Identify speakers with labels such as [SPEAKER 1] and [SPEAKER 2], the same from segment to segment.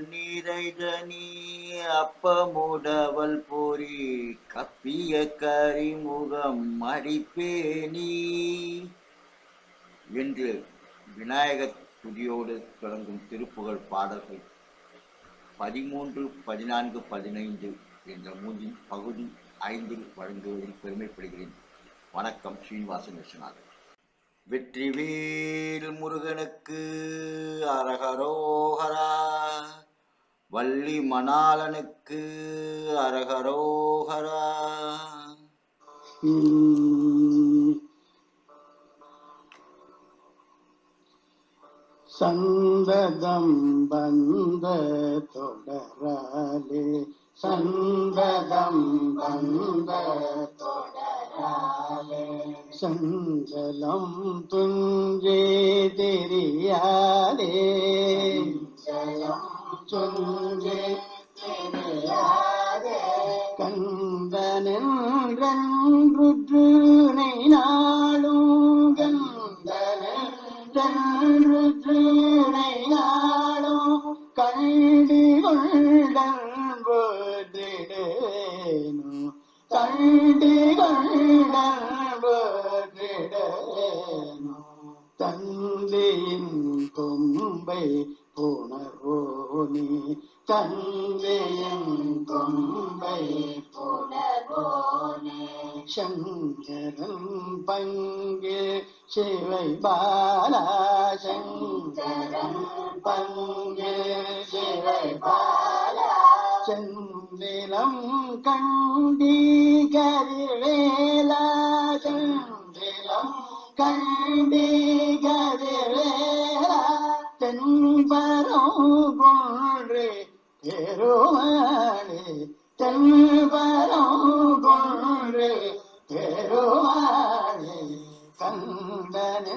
[SPEAKER 1] நிறைதனி அப்பமுடவல் பொறி கப்பிய கரிமுகம் அடிப்பேனி என்று விநாயகர் துதியோடு தொடங்கும் திருப்புகழ் பாடல்கள் பதிமூன்று பதினான்கு பதினைந்து என்ற மூன்றின் பகுதி ஐந்தில் வழங்குவதில் பெருமைப்படுகிறேன். வணக்கம் ஸ்ரீனிவாசன் விஸ்வநாதன் வெற்றிவேல் முருகனுக்கு அரகரோகரா வள்ளி மணாலனுக்கு அரகரோகரா.
[SPEAKER 2] சந்ததம் வந்த தொடராலே சந்ததம் வந்த தொடராலே சஞ்சலம் துஞ்சே தெரியாதே துஞ்சே தெரியாதே கந்தனென்றென்றுனை நாளும் கந்தனென்றென்றுனை நாளும் கண்டு கொண்டன் கண்டு கொண்டன் தந்தையின் கொம்பை புணர்வோனே தந்தையின் கொம்பை புணர்வோனே சங்கரன் பங்கு சிவை பாலா சங்கரம் பங்கு சிவை பாலா செந்திலம் கண்டிகரிவேலா செந்திலம் கண்டி தென்பரம் கொன்று பெருமாளே தென்பரம் கொன்று பெருமாளே கந்தனென்று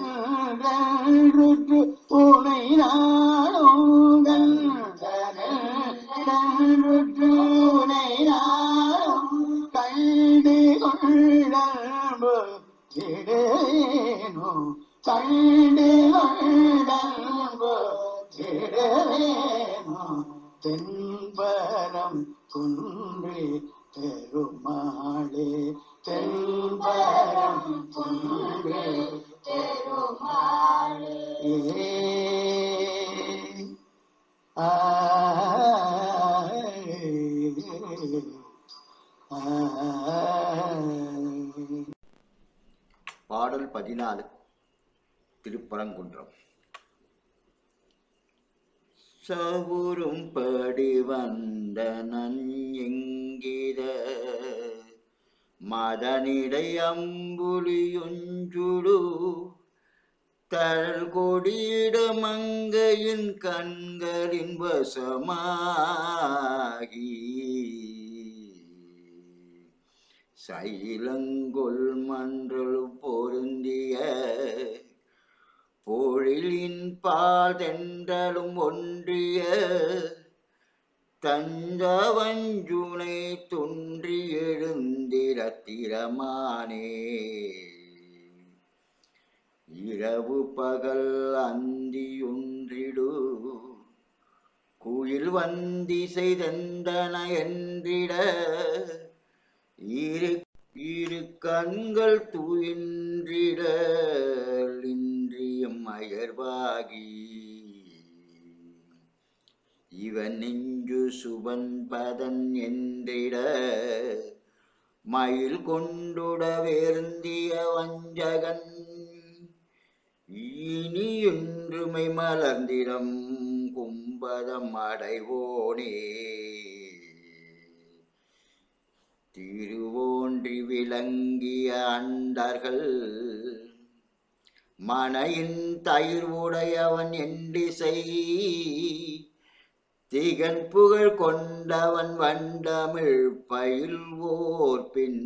[SPEAKER 2] உனை நாடும் கந்தனென்று தென்பரம் குன்றே பெருமாளே தென்பரம் குன்றே பெருமாளே ஆ.
[SPEAKER 1] பாடல் பதினாலு திருப்பரங்குன்றம். சவுரும் படி வந்த நஞ்சிங்கித மதனிடை அம்புலியொஞ்சுடு தழல் கொடியிட மங்கையின் கண்களின் வசமாகி. சைலங்கொள் மன்றல் பொருந்திய பொழிலின் பால் தென்றலும் ஒன்றிய தந்தவஞ்சுனை துன்றி எழுந்திரத்திரமானே இரவு பகல் அந்தியுன்றிடு குயில் வந்தி செய்தந்தன என்றிட இரு இரு கண்கள் துயின்றிட இன்றியும் அயர்வாகி. இவன் நெஞ்சு சுபன் பதன் என்றிட மயில் கொண்டுட வேர்ந்திய வஞ்சகன். இனி என்றுமை மலர்ந்திடம் கும்பதம் அடைவோனே. திருவோன்றி விளங்கிய அண்டர்கள் மனையின் தயிர் உடையவன் எண்டிசை திகன் புகழ் கொண்டவன் வண்டமிழ் பயில்வோர் பின்.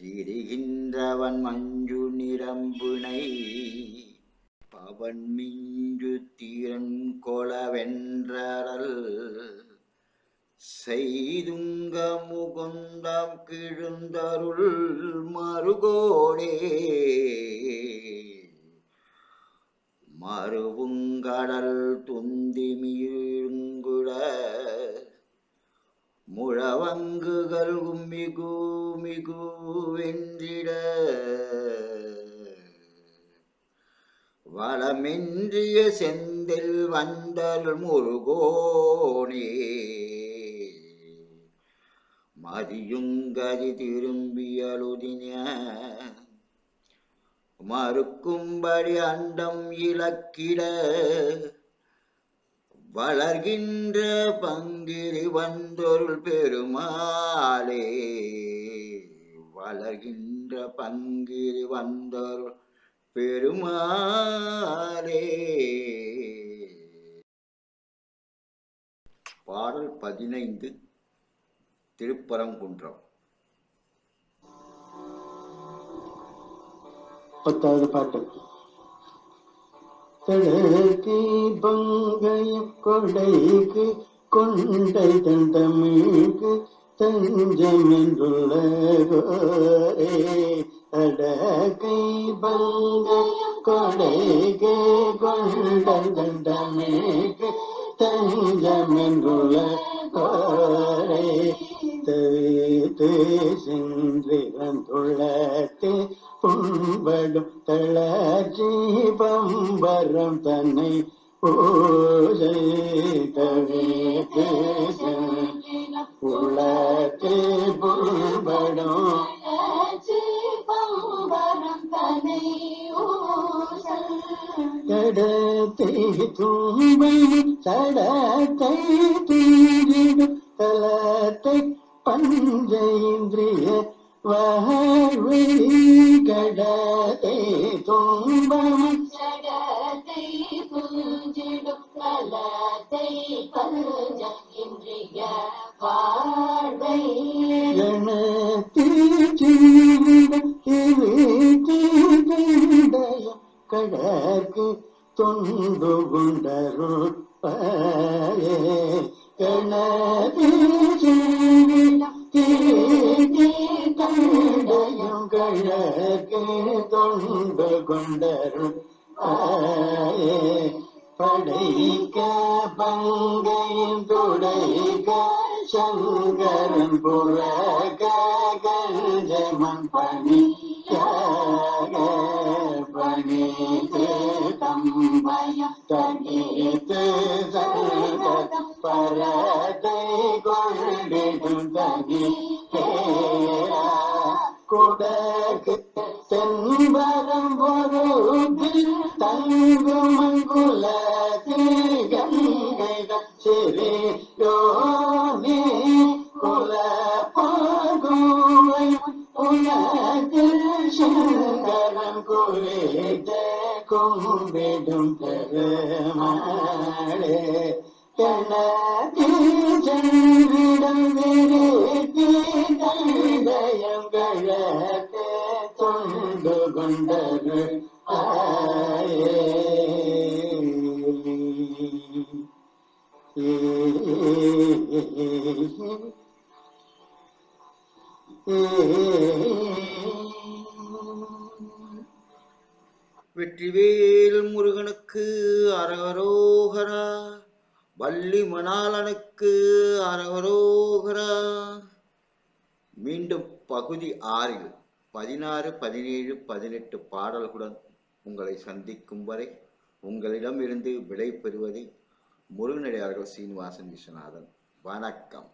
[SPEAKER 1] திரிகின்றவன் மஞ்சு நிரம்புனை பவன் மிஞ்சு தீரன் கொளவென்றரல் செய்துங்க முகுந்தம் கிழுந்தருள் மறுகோடே மறுவுங்கடல் துந்தி மீழுங்குட முழவங்குகள் கும்மிகு மிகு வென்றிட வளமென்றிய செந்தில் வந்தல் முருகோனே. மதியுங்கதி திரும்பியலுதின மறுக்கும்படி அண்டம் இலக்கிட வளர்கின்ற பங்கிரி வந்தொருள் பெருமாளே. வளர்கின்ற பங்கிரி வந்தொருள் பெருமாளே. பாடல் பதினைந்து. திருப்பரங்குன்றம்.
[SPEAKER 2] பத்தாவது பாட்டு. தடக்கு பங்கயம் கொடைக்கு கொண்டை தண்டமிழ்க்கு தஞ்சம் என்றுள்ள கோரே தடக்கை கொடைக்கு கொண்டை தண்டமிழ்க்கு தஞ்சம் என்றுள்ள கோரே தவித்து சென்றிருந்துள்ளத்தே புண்படும் தளர்ச்சி பம்பரம் தன்னை பூஜை தவித்து உள்ளத்தே புண்படும் கடத்தை தும்பை சடத்தை தீரிடும் தலத்தை பஞ்சேந்திரிய வாழ்வை கடத்தை துன்பம்
[SPEAKER 3] சடத்தை புஞ்சிடும் கலத்தை பஞ்சம் இன்றிய வாழ்வை
[SPEAKER 2] கடற்கு தொண்டு கொண்டருள் பாயே கண்டயம் கழற்கு தொண்டு கொண்டருள் படைக்க பங்கையும் துடைக்க சங்கரன் புறக கஞ்சமன் பணியாக பணித்து தம்பயம் தனித்து சங்கதம் பரத்தை கொண்டிடும் தனி பேரா குடக்கு தென்பரம் பொருள் தங்குமங்குல கங்கைகள் சிறி யோனே குல பாகுவை உலகில் சங்கரன் குறித்த கும்பிடும் பெருமாளே தொண்டு கொண்டது
[SPEAKER 1] வெற்றிவேல் முருகனுக்கு அரகரோகரா. வள்ளி மணாளனுக்கு அரவரோகரா. மீண்டும் பகுதி ஆறில் பதினாறு பதினேழு பதினெட்டு பாடல்களுடன் உங்களை சந்திக்கும் வரை உங்களிடமிருந்து விடை பெறுவதை முருகனடியார்கள் சீனிவாசன் விஸ்வநாதன். வணக்கம்.